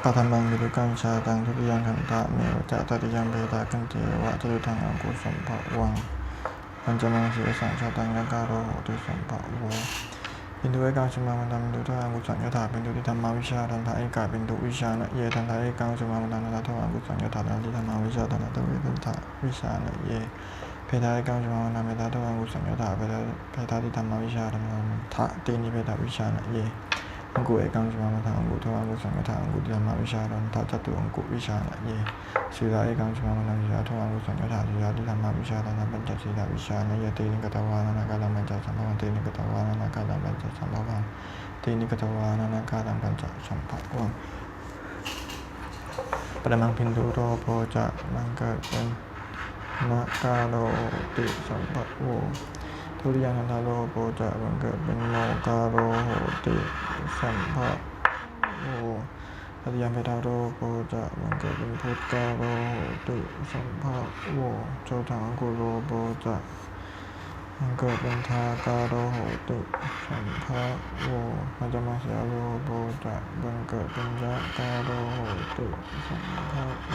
바다만 미루간 자당 두리양 간다 매우 다다리양 배다 근데와 두루당한 고선파왕 반자망시 상자당의 가로 두선파우 인도의 강수마만담 두다한 구상여다 빈두리 담마위샤단다 이가 빈두위샤나 예단다 이 강수마만담 나도한 구상여다단 리담마위샤단다 두위단다 위샤나 예 배다의 강수마만담 나도한 구상여다 배다리 담마위샤단다 다디니 배다 위샤나 예 องกุเอกังสมามาทาเพทาเพทาติธรรมาวิชาทันทะตีนิเพทาวิชานะเยอังกุเอกังสมามาทาอังกุทวังกุสังฆทาอังกุยามาวิชารันทัจตุองกุวิชานะเยสีลาเอกังสมามาทาวิชาทวังกุสังฆทาสีลาติธรรมาวิชารันปัญจสีลาวิชานยตีนิกตวานานาคาลังปัญจสัมภวันตีนิกตวานานาคาลังปัญจสัมภวันตีนิกตวานานาคาลังปัญจสัมภวันปรมังพินทุโรโพจะมังเกิดเป็นมะกาโลติสัมภโว ทุติยนันทาโลโปจะบังเกิดเป็นโมกาโรโหติสัมภะโวตติยมเพทาโรโปจะบังเกิดเป็นพุทธาโรโหติสัมภะโวโชถังกุโรโปจะบังเกิดเป็นทากาโรโหติสัมภะโวมัจจมาเสยโรโปจะบังเกิดเป็นยะกาโรโหติสัมภะโว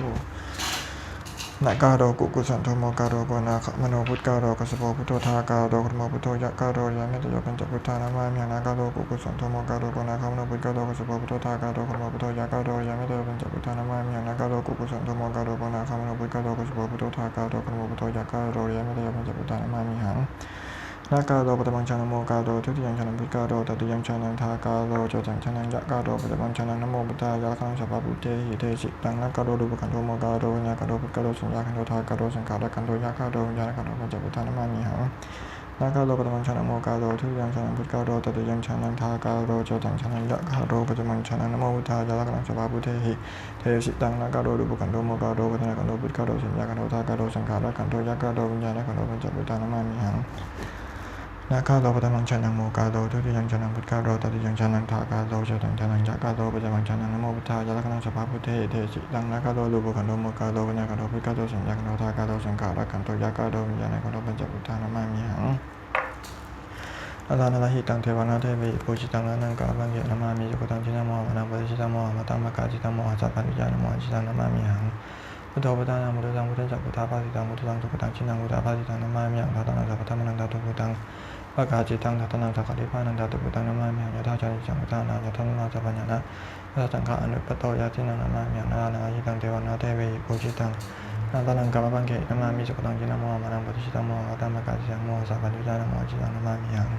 นะกาโรกุกุสันโทโมกาโรโกนาคมโนพุทธกาโรกัสโปพุทโธทากาโรคุโมพุทโธยะกาโรยะเมตโยปัญจพุทธานามามีนากาโรกุกุสันโทโมกาโรโกนาคมโนพุทธกาโรกัสโปพุทโธทากาโรคุโมพุทโธยะกาโรยะเมตโยปัญจพุทธานามามีนากาโรกุกุสันโทโมกาโรโกนาคมโนพุทธกาโรกัสโปพุทโธทากาโรคุโมพุทโธยะกาโรยะเมตโยปัญจพุทธานามามีหัง นากาโรปตมังชานโมกาโรทุติยังชานังพุทธกาโรตติยังชานังทากาโรจตังชานังยะกาโรปตมังชานังนโมพุทธายะคังสัพพะพุทเทหิเทสิตังนากาโรรูปขันโทโมกาโรญากาโรพุทธกาโรสัญญาคันโททากาโรสังขารคันโทยะกาโรญาคันโทปัญจพุทธานามามิหังนากาโรปตมังชานโมกาโรทุติยังชานังพุทธกาโรตติยังชานังทากาโรจตังชานังยะกาโรปตมังชานังนโมพุทธายะคังสัพพะพุทเทหิเทสิตังนากาโรรูปขันโทโมกาโรปัญญาคันโทพุทธกาโรสัญญาคันโททากาโรสังขารคันโทยะกาโรญาณคันโทปัญจพุทธานามามิหัง นาคาโลปตมังชานังโมกาโลทุติยังชานังพุทธาโลตติยังชานังทากาโลเจตังชานังยะกาโลปตมังชานังนโมพุทธายะลักนังสภาพุทเทเทสิตังนาคาโลรูปขันโตโมกาโลปัญญาขันโตพุทธาโลสัญญาขันโตทากาโลสังขารขันโตยะกาโลวิญญาณขันโตปัญจพุทธานามามิหังอาลานาลาหิตังเทวานาเทวีปูชิตังนานังกาลังเยนามามิจุกตังชินาโมหะนาปฏิชิตังโมหะมาตังมะกาจิตังโมหะสัพพัญญาณโมหะจิตังนามามิหังพุทโธพุทธานังพุทธังพุทธังจักพุทธาภาสิตังพุทธังทุกตังชินังพุทธาภาสิตังนามามิหังทัตตังสัพพะธรรมนังทัตตุพุทธัง ปะกาจิตังทัตตนังสักขะทิพานังทัตตุพุทธังนามามิหังยะถาจาริจังพุทธานังยะทัมมาสัพพัญญานะยะสังฆาอนุปโตยะทินังนามามิหังนานาหิตังเทวนาเทวีปูชิตังนาตานังกัมมะปังเกนามามิจุกตังชินาโมหะมานังปฏิชิตังโมหะตัมมะกาจิตังโมหะสัพพัญญานะโมหะจิตังนามามิหัง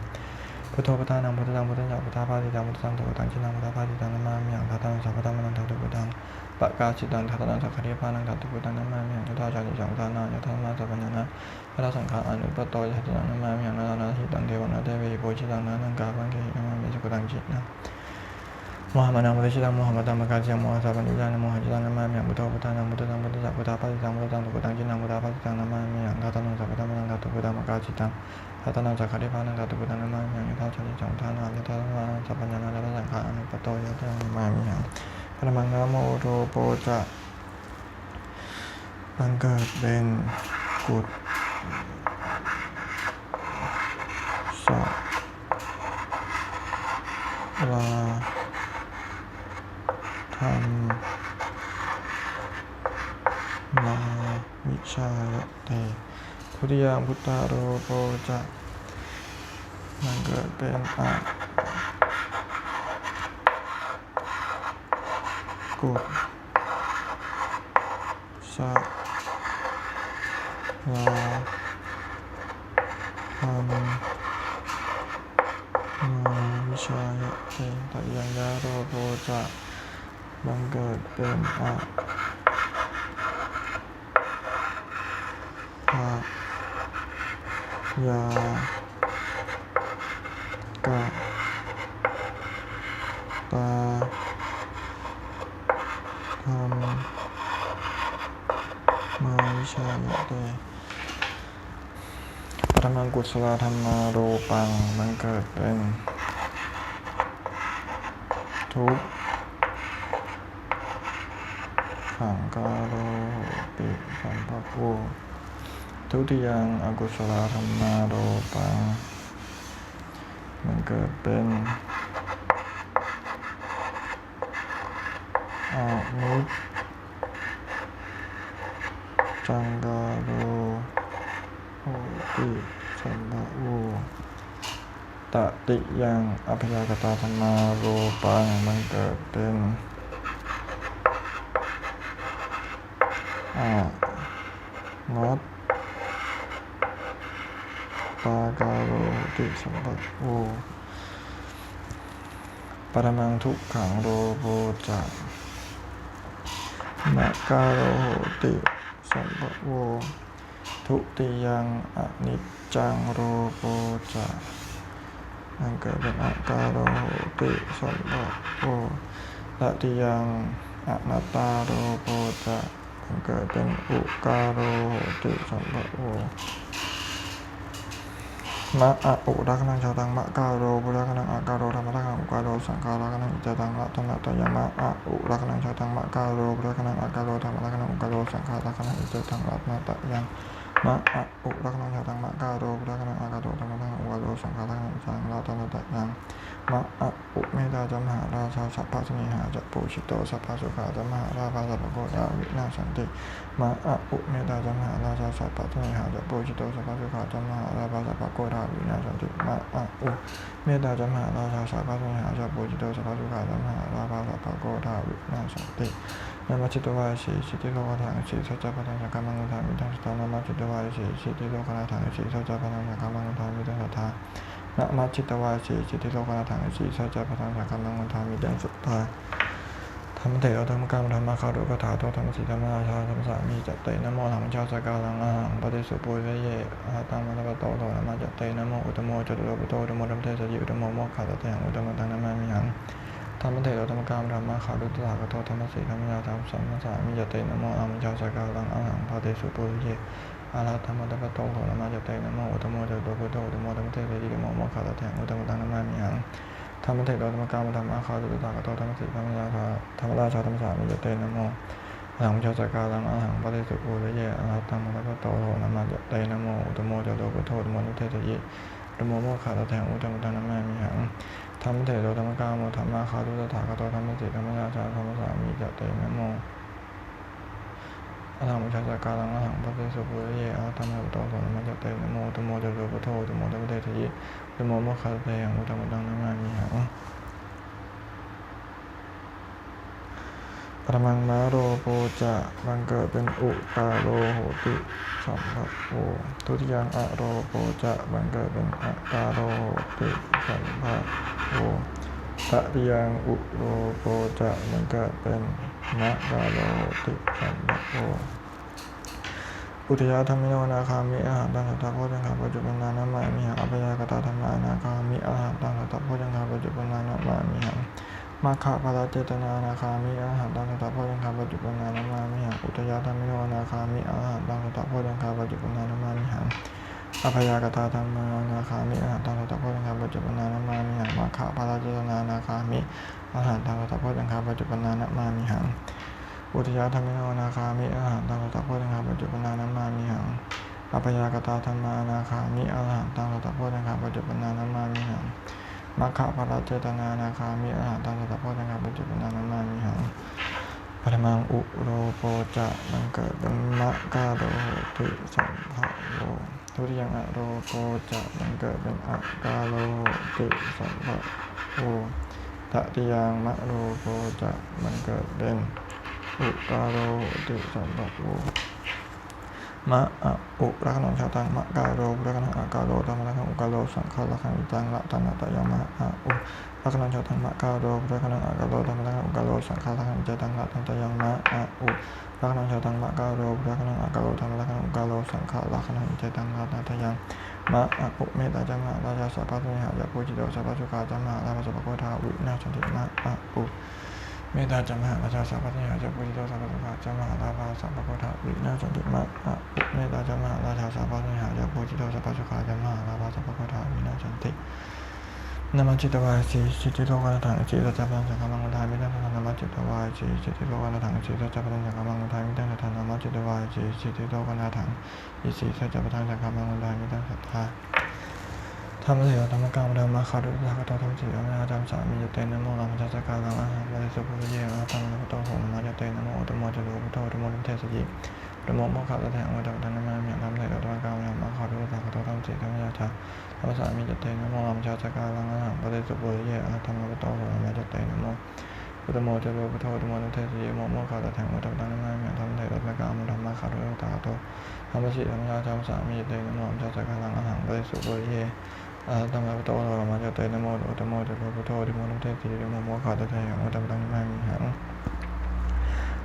พุทโธพุทธานังพุทธังพุทธังจักพุทธาภาสิตังพุทธังทุกตังชินังพุทธาภาสิตังนามามิหังทัตตังสัพพะธรรมนังทัตตุพุทธังปะกาจิตังทัตตังสักขะเทพานังทัตตุพุทธังนามามิหังยะถาจาริจังพุทธานังยะทัมมาสัพพัญญานะยะสังฆาอนุปโตยะทินังนามามิหังนานานาหิตังเทวนาเทวีโพชิตังนานังกาปังเกหินามามิสุขตังจิตนะมหะมนังพุทธชิตังมหะมตังมกาจิตังมหะสัพพัญญานะโมหะจิตังนามามิหังพุทโธพุทธานังพุทธังพุทธจักพุทธาภาสิตังพุทธังทุกตังจินังพุทธาภาสิตังนามามิหังทัตตังสัพพะธรรมนังทัตตุพุทธังมกาจิตัง ทัตนังสักขะทิพานังทัตตุพุทธนามามิหังยะถาจาริจังทธานังยะถาสังฆาสัพพัญญานะยะสังฆาอนุปโตยะถานามามิหังพระมังนะโมโทโปจะบังเกิดเป็นกุศสลาธรรมมาวิชาเต ทุติยามพุทธาโรโปจะบังเกิดเป็นอะกุศลาธรรมมาวิชายเตตยังยาโรโปจะบังเกิดเป็นอะภะ ยากะตาธรรมมาวิชายเตปรมังกุศลธรรมาโรปังบังเกิดเป็น ทุกข์ขังกาโรปิสัมภะโว ทุติยังอกุศลธรรมาโรปังมันเกิดเป็นอนิจจังกาโรโหติสัมภโวตติยังอภิยากตาธรรมาโรปังมันเกิดเป็นอนัต ปาการโรติสัมภโวปรมังทุกขังโรโบจักมะการโรติสัมภโว ทุติยังอนิจจังโรโบจักมันเกิดเป็นอาการโรติสัมภโวตติยังอนัตตาโรโบจักมันเกิดเป็นอุกาโรติสัมภโว มะอะอุรักนังชาตังมะกาโรบุรักนังอะกาโรธรรมรักนังอุกาโรสังฆารักนังอิจตังละตังละตยมะอะอุรักนังชาตังมะกาโรบุรักนังอะกาโรธรรมรักนังอุกาโรสังฆารักนังอิจตังละตังละตยัง มะอะอุรักนังชาตังมะกาโรบุรักนังอากาโรธรรมรันังอุกาโรสังฆารักนังอิจตังละตังละยังมะอะอุเมตตาจมหาราชาสัพพะสนิหาจะปูชิโตสัพพะสุขาจมหาราภาสัพพโกดาวินาสันติมะอะอุเมตตาจัมหาราชาสัพพะทุนิหาจะโปชิโตสัพพะสุขาจัมหาราภาสัพพโกราวินาสันติมะอะอุเมตตาจัมหาราชาสัพพะทุนิหาจะโปชิโตสัพพะสุขาจัมหาราภาสัพพโกราวินาสันติ นามาจิตวายสีสิทธิโลกทางสีสัจจะปะทังสักมังทามิทังสตานามาจิตวายสีสิทธิโลกทางสีสัจจะปะทังสักมมังทามิทังสัทธานะมาจิตวายสีสิทธิโลกทางสีสัจจะปะทังสักมังทามิทังสัทธาธรรมเถรธรรมกรรมธรรมะคารุกถาโตธรรมสีธรรมราชาธรรมสามีจัตเตนะโมธรรมชาสกาลังอาหังปฏิสุปุเรเยอาหาตังมัตตะโตโตนะมาจัตเตนะโมอุตโมจตุโลปุโตอุตโมธรรมเทสยิอุตโมโมขาตเตหังอุตโมตังนะมมิหัง ธรรมเถรธรรมกรรมธรรมะคารุตถาคโตธรรมสีธรรมราชาสัมมาสามีจัตเตนะโมธรรมชาสกาลังอาหังปฏิสุปุเรเยอาหาตังมัตตะโตโตนะมาจเตนะโมอุตโมจตุโลปุโตอุตโมธรรมเทสยิตโมโมขาตะเตหังอุตโมตังนะมามิหังธรรมเถรธรรมกรรมธรรมอาคาตุตากโตธรรมสิธรรมราธรรมราชาธรรมสามิจเตนะโมอหังชาสกาลังอาหังปฏิสุปุระเยอรหัตตังมัตโตโทนามาจเตนะโมอุตโมจโตปุโทตุโมนุเทสยิตโมโมขาตแทงอุตมตังนะมามิหัง รรมเถรธรรมกาโมธรรมอาคาตุตถากโตธรรมสิธรรมญาชาธรรมสามีจตเตนะโมอธรรมชาสกาลังอาหังปฏิสุปุริเยอรหัตตังมัตตโตโทนมาจเตนะโมอุตโมจโตปุโทตุโมนุเทสยิตุโมโมคาเตยังอุตมตังนามามีหัง ปรมังมาโรโปจะบังเกิดเป็นอุปาโรโหติสัมภโวทุติยังอโรโปจะบังเกิดเป็นอะตาโรโหติสัมภโวตติยังอุโรโปจะบังเกิดเป็นมะกาโรโหติสัมภโวอุทยาธรรมิโนนาคามิอาหารตังสัตตะโพจังคาปัจจุบันนานามามิหังอภยากตาธรรมานาคามิอาหารตังสัตตะโพจังคาปัจจุบันนานามามิหัง มาขะปะระเจตนาอนาคามิอาหารตังสตตะโพจังคาปัจจุบันนานามามิหังอุทยาธรรมิโนนาคามิอาหารตังสตตะโพจังคาปัจจุบันนานามามิหังอภยากตาธรรมานาคามิอาหารตังสตตะโพจังคาปัจจุบันนานามามิหังมาขะปะระเจตนานาคามิอาหารตังสตตะโพจังคาปัจจุบันนานามามิหังอุทยาธรรมิโนนาคามิอาหารตังสตตะโพธังคาปัจจุบันนานามามิหังอภยากตาธรรมานาคามิอาหารตังสตตะโพธังคาปัจจุบันนานามามิหัง มัคคะปะระเจตนานาคามิอาหารตังสัตตะโพธังคาปัจจุบันานามามิหังปรมังอุโรโปจะบังเกิดเป็นมะกาโรโหติสัมภะโวทุติยังอะโรโปจะบังเกิดเป็นอะกาโรโหติสัมภะโวตติยังมะโรโปจะบังเกิดเป็นอุตาโรติสัมปัตโว มะอะอุรักนชาตังมะกาโรรักนอากาโรธรรมรักนังอุกาโรสังฆารักนังอิตังละตันตะยมะอะอุรักนชาตังมะกาโรรักนอากาโรธรรมรักนังอุกาโรสังฆารักนังอิตังละตันตะยมะอะอุรักนชาตังมะกาโรรักนอากาโรธรรมรักนังอุกาโรสังฆารักนังอิตังละตันตะยามะอะอุเมตตาจัมหะราชาสัพพะตุนิหายะปุจิโตสัพพะสุขาจัมหะราภสัพพะโกธาวินาสันติมะอะอุ เมตตาจำมหาราชาสัพพะนิหาจัปุริโตสัพพะสุขาจำมหาราภาสัพพะโกธาวินาสันติมะเมตตาจำมหาราชาสัพพะนิหาจัปุริโตสัพพะสุขาจำมหาราภาสัพพะโกธาวินาสันตินามาจิตวายสีสิทธิโลกาถังสีสัจจปัญสังฆมังคุทายมิตังสัทธานามาจิตวายสีสิทธิโลกาถังสีสัจจปัญสังฆมังคุทายมิตังสัทธานามาจิตวายสีสิทธิโลกาถังอิสีสัจจปัญสังฆมังคุทายมิตังสัทธา ธธรรมเถรธรรมกรรมธรรมะคารุตากตธรรมสีอนาธรรมสามีจเตนะโมรามัจจการังอาหารบริสุทธิ์พุเยอาธรรมะพุทโธโหนมาจเตนะโมตโมจโลพุทโธตโมนุเทสยิตโมโมขัตแทงวัฏฏนามามีธรรมเถรธรรมกรรมธรรมะคารุตากตธรรมสีธรรมยาชาธรรมสามีจเตนะโมรามัจจการังอาหารบริสุทธิ์พุเยอาธรรมะพุทโธโหนมาจเตนะโมพุทธโมจโลพุทโธธโมนุเทสีโมโมขาตแทงวัฏฏานามามีธรรมเถรธรรมกรรมธรรมะคารุตาโตธรรมสิธรรมยาธรรมสามีเตนะโมจัสการังอาหารบริสุทธิ์พุทธเย อาตมาพุทโธโรมาจเตนะโมโตโมจโลพุทโธติโมนุเทติโมโมขาตเทหังวัตตังนิมามิหัง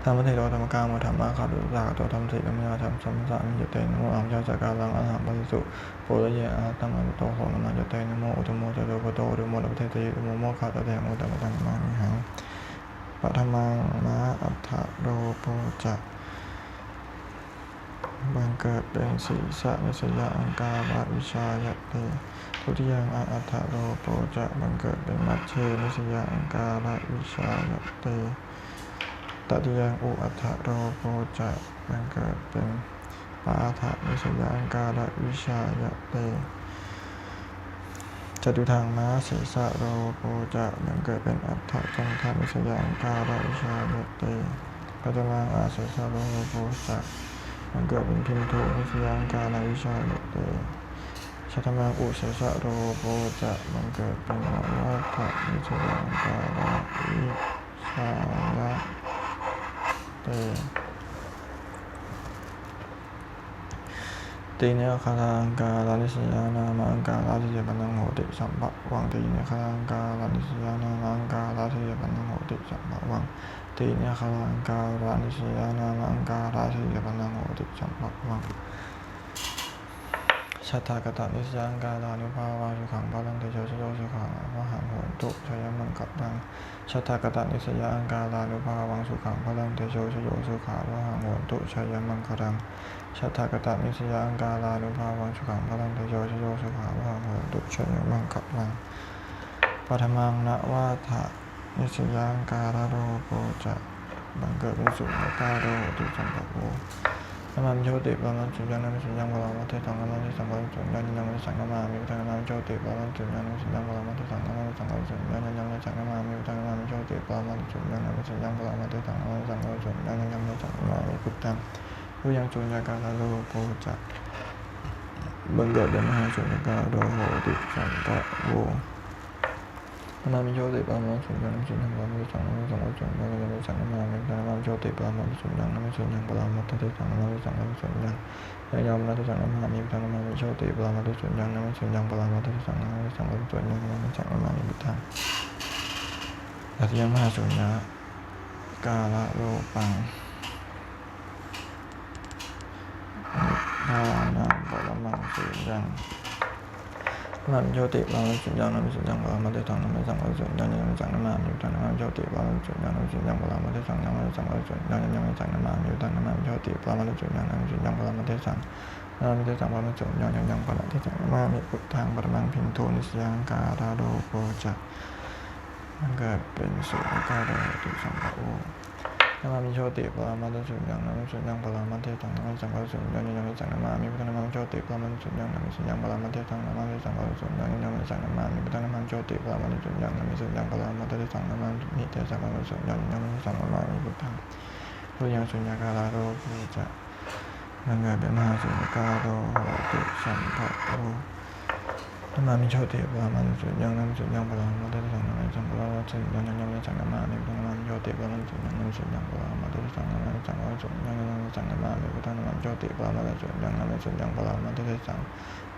ธรรมเทโรธรรมกามธรรมะขาตุสาโตธรรมสิกมยาธรรมสัมสามิจเตนะโมอัมยาจักการังอาหารบริสุโพลเยอาตมาพุทโธโรมาจเตนะโมโตโมจโลพุทโธติโมนุเทติโมโมขาตเทหังวัตตังนิมามิหังปัทมังนะอัฏฐโรโปจะ บังเกิดเป็นศีสะนิสยาอังกาบวิชายะเตทุติยังอาอัฏฐโรโปจะบังเกิดเป็นมัชเชนิสยาอังการะวิชายเตตติยังอุอัฏฐโรโปจะบังเกิดเป็นปาฐะนิสยาอังการะวิชายเตจตุทางม้าศีสะโรโปจะบังเกิดเป็นอัฏฐจันทานิสยาอังการะวิชายเตปัจจมังอาศีสะโรโปจะ บังเกิดเป็นพิมโทนิสยาอังการะวิชายเตชัตมังอุเสสะโรโปจะบังเกิดเป็นวัฏฐนิจยังกาลาวิชายะเตตีเนคาลังกาลานิสยานามังกาลาทิเยปันนังโหติสัมภะวังตีเนคาลังกาลานิสยานามังกาลาทิเยปันนังโหติสัมภะวัง ตีเนคาลังกาลานิสยานามังกาลาทิยปนังโหติสัมภะวังชัตากตะนิสยังกาลานุภาวาสุขังพลังเตโชชโยสุขังมหังโหตุชยมังกัปตังชัตากตะนิสยังกาลานุภาวังสุขังพลังเตโชชโยสุขามหังโหตุชยมังครังชัตากตะนิสยังกาลานุภาวังสุขังพลังเตโชชโยสุขามหังโหตุชยมังกัปตังปัทมังนะวาทะ นิสยังกาลาโรโปจะบังเกิดเป็นสุขกาโรติสัมปโวนามโชติปามันสุญญาณสุญญาณบาลามัตเตตังนามันสังกัลสุญญาณยังไม่สังกัมามิตังนามโชติปามันสุญญาณสุญญาณบาลามัตเตตังนามันสังกัลสุญญาณยังไม่สังกัมามิตังนามโชติปามันสุญญาณสุญญาณบาลามัตเตตังนามันสังกัลสุญญาณยังไม่สังกัมามิพุทธังผู้ยังสุญญากาลโลโภจักบังเกิดเป็นมหาสุญญากาโลโหติสัมปะโว นามิโชติปามันสุญญาณสุญญาณปามันสังฆสังฆสุญญาณยังไม่สังฆมามิตังนามิโชติปามันสุญญาณนามิสุญญาณปามัตเตตังนามิสังฆสุญญาณยอมนัตสังฆมามิพุทธังนามโชติปรามาตุสุญญังนามสุญญังปรามาตุสังนามสังฆสุญญังนามสังฆมามิพังอัตยมหาสุญญากาลโลปังนิพพาปรมังสุญญัง นามิโชติปรามาตุสุญญังนามิสุญญังปรามาตุสังฆนามิสังฆสุญญังนามิสังฆมามิพุทธังนามิโชติปรามาตุสุญญังนามิสุญญังปรามาตุสังฆนามิสังฆสุญญังนามิสังฆมามิพุทธังนามิโชติปรามาตุสุญญังนามิสุญญังปรามาตุสังนามิเตสังปะมัจจุยังยังยังปะละทิสังมามิพุทธังปรมังพินโทนิสยังการาโลโปจะมันเกิดเป็นสุญญการาติสัมปะโอ นามามิโชติปรามาตสุญญังนามิสุญญังปรามาเทสังนามิสังปะสุญญังยังยังสังนามามิพุทธนามิโชติปรามาตสุญญังนามิสุญญังปรามาเทสังนามิสังปะสุญญังยังยังสังนามามิพุทธนามิโชติปรามาตสุญญังนามิสุญญังปรามาเทสังนามามิเตสังปะสุญญังยังยังสังนามามิพุทธังผู้ยังสุญญาการาโลโปจะมันเกิดเป็นมหาสุญญากาโรโหติสัมภะโอ ธรรมามิโชติปรามันสุญญังนัมสุญญังปรามาเตสังนามิสังปราวัตสุญญังยังยังสังนามามิพุทธังนามิโชติปรามันสุญญังนัมสุญญังปรามาเตสังนามิสังปราสุญญังยังยังสังนามามิพุทธังนามิโชติปรามาเตสุญญังนัมสุญญังปรามาเตสัง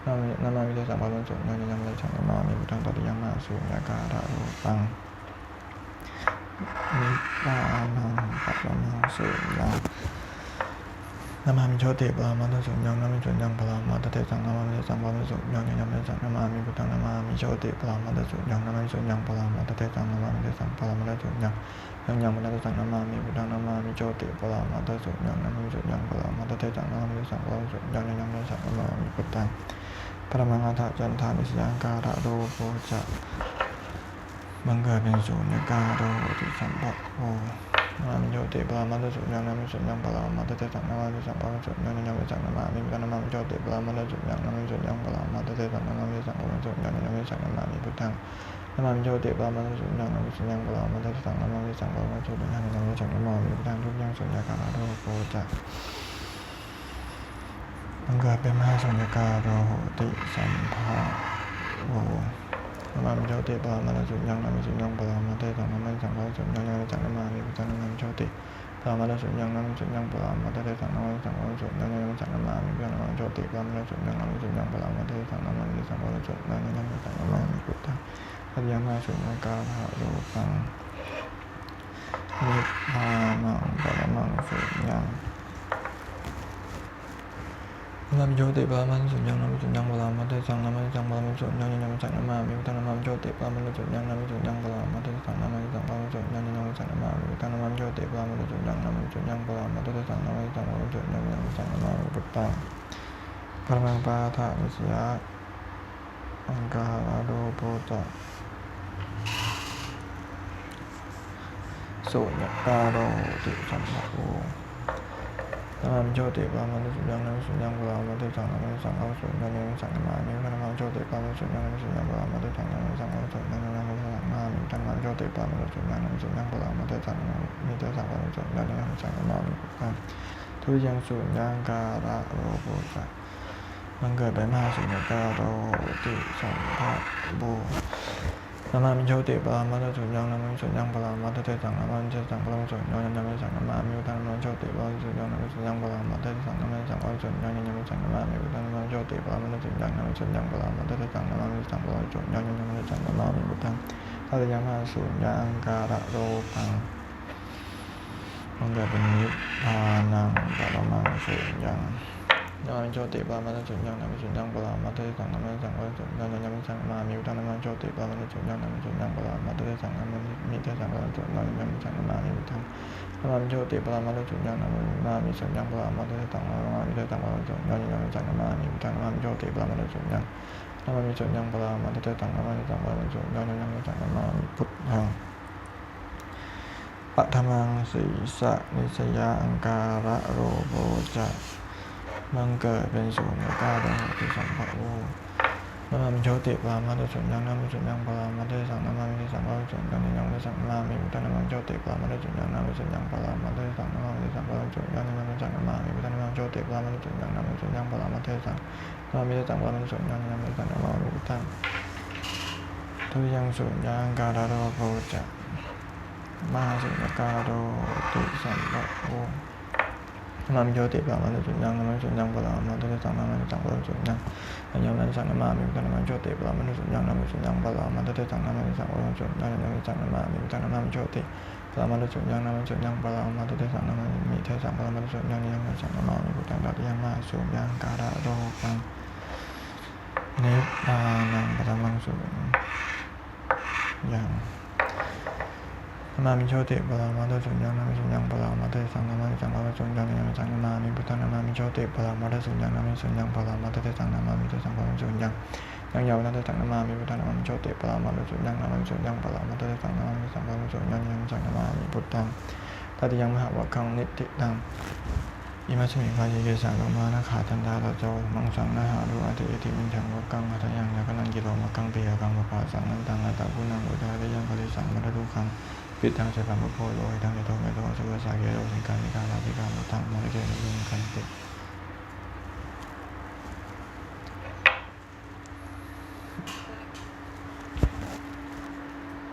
นามินามามิเตสังปรามันสุญญังยังยังสังนามามิพุทธังตติยังมหาสุญญากาโรปังนิพพานังปัปมังสุญญัง นามามิโชติปรามาตุสุญญังนามิสุญญังปรามาตเตสังนามามิสังปามิสุญญังยังไม่สังนามามิพุทธังนามามิโชติปรามาตุสุญญังนามิสุญญังปรามาตเตสังนามามิสังปรามาตสุญญังยังยังม่ได้สังนามามิพุทธังนามามิโชติปรามาตุสุญญังนามิสุญญังปรามาตเตสังนามามิสังปรามิสุญญังยังยังไม่สังนามามิพุทธังปรมังอัฏฐจันทานิสยังการะโลโภจะบังเกิดเป็นสุญญากาโรติสัมปะโอ นามิโยติปรามัตสุญญานามิสุญญปรามัตเตสังนามิสังปะสุญญานามิสังนามิพุทธังนามิโยติปรามัตสุญญานามิสุญญปรามัตเตสังนามิสังปะสุญญานามิสังนามิพุทธังนามิโยติปรามัตสุญญานามิสุญญปรามัตเตสังนามิสังปะสุญญานามิสังนามิพุทธังทุกอย่างสุญญากาลโรโกจักบังเกิดเป็นมหาสุญญากาโรโหติสัมภาโว นามิโชติปามาณสุญญังนามิสุญญังปรามาเตสังนามิสังฆสุญญังนามิสังนามามิพุทธังนามิโชติปามาณสุญญังนามิสุญญังปรามาเตสังนามิสังฆสุญญังนามิสังนามามิพุทธังนามิโชติปามาณสุญญังนามิสุญญังปรามาเตสังนามามิสังฆสุญญังนามิสังนามามิพุทธังอริยมาสุญญากาภะโลกังนิพพานังปรมังสุญญัง นามิโยติปามันสุญญังนามิสุญญังปรามาเตสังนามิสังปรามิสุญญังนามิสังนามามิพุทธังนามิโยติปามันสุญญังนามิสุญญังปรามาเตสังนามิสังปรามิสุญญังนามิสังนามามิพุทธังนามิโยติปามันสุญญังนามิสุญญังปรามาเตสังนามิสังปรามิสุญญังนามิสังนามามิพุทธังปรมังปาทะมิสยะอังคาราโดโปตะสุญญังนามิสุญญังปรติสัมิสังนามาโช ติปรามันสุญญังนามิสุญญังปรามาเตสังนามิสังฆสุญญังนามิสังนามามิพุทธังนามิโชติปรามันสุญญังนามิสุญญังปรามาเตสังนามิเตสังปรามิสุญญังนามิสังนามามิพุทธังทุยังสุญญังการะโรโภจะมันเกิดเป็นมหาสุญญการโรติสัมภะโบ นามามิโชติปรามาตสุญญังนามิสุญญังปรามาตเตสังนามิเตสังปรามาสุญญังนามิสังนามามิพุทธังนามิโชติปรามาสุญญังนามิสุญญังปรามาตเตสังนามิสังปรามสุญญังนามิสังนามามิพุทธังนามิโชติปรามาตสุญญังนามิสุญญังปรามาตเตสังนามิสังปรามาสุญญังนามิสังนามามิพุทธังทัตยามาสุญญังการะโรปังมันเกิดเป็นนิพพานังปรมังสุญญัง นามิโชติปามันสุญญังนามิสุญญังปรามาเตสังนามิสังวสุญญังนามิสังมามิอุตนามิโชติปามันสุญญังนามิสุญญังปรามาเตสังนามิมิเตสังวสุญญังนามิสังมามิอุตังนามิโชติปามันสุญญังนามินามิสุญญังปรามาเตสังนามิเตสังวสุญญังนามิสังมามิอุตังนามิโชติปามันสุญญังนามิสุญญังปรามาเตสังนามิสังวสุญญังนามิสังมามิพุทธังปัทมังสีสะนิสยาอังการะโรโบจะ บังเกิดเป็นศูนย์ก้าดงติสัมภะโวนามิโชติปามาตุสุญญังนามิสุญญังปรามาตุสังนามามิสังฆสุญญังนิยังมิสังนามิพุทธนามิโชติปามาตุสุญญังนามิสุญญังปรามาตุสังนามามิสังฆสุญญังนิยังมิสังนามามิพุทธนามิโชติปามาตุสุญญังนามิสุญญังปรามาตุสังนามิสังปรามาสุญญังนิยังมิสังนามามิพุทธังทุยังสุญญังการะโรโภจะมหาสุญญกาโรติสัมภะโว นามิโยติปรามาสุญญังนามิสุญญังปรามาตสังนามิสังปราสุญญังอัญญมังสังนามามิพุทธนามิโชติปรามาสุญญังนามิสุญญังปรามาตสังนามิสังปราสุญญังนามิสังนามามิพุทธนามิโชติปรามาสุญญัง นามิสุญญังปรามาตสังนามิเทสังปรามาสุญญังนิยังสังนามามิพุทธังตัตยังมาสุญญานามังสุญญังนามิโชติปรามาตสุญญังนามิสุญญังปรามาตสังนาสุญญังนามิสังนามามิพุทธังนามิโชติปรามาตสุญญังนามิสุญญังปรามาตสังนามามิตสังฆามิสุญญังยังยาวนาตสังนามามิพุทธังนามิโชติปรามาตสุญญังนามิสุญญังปรามาตสังนามามิสังฆามิสุญญังยังสังนามิพุทธังตัติยังมหาวะคังนิติตังอิมัสมิภาเยเยสังโลมานะขาทันดาลโจมังสังนะหารุอาทิอิติมินทังวะกังอัตยังยะกันังกิโลมะกังเปียกังวะปาสังนันตังอัตตะกุนังอุทาริยังคลิสังมรดุคัง ปิดทางใช้คำว่าโพโลยทางในโทเมโทสุภาษาเกโรสิงการนิการาภิการมุตังมรเกนลุงคันติ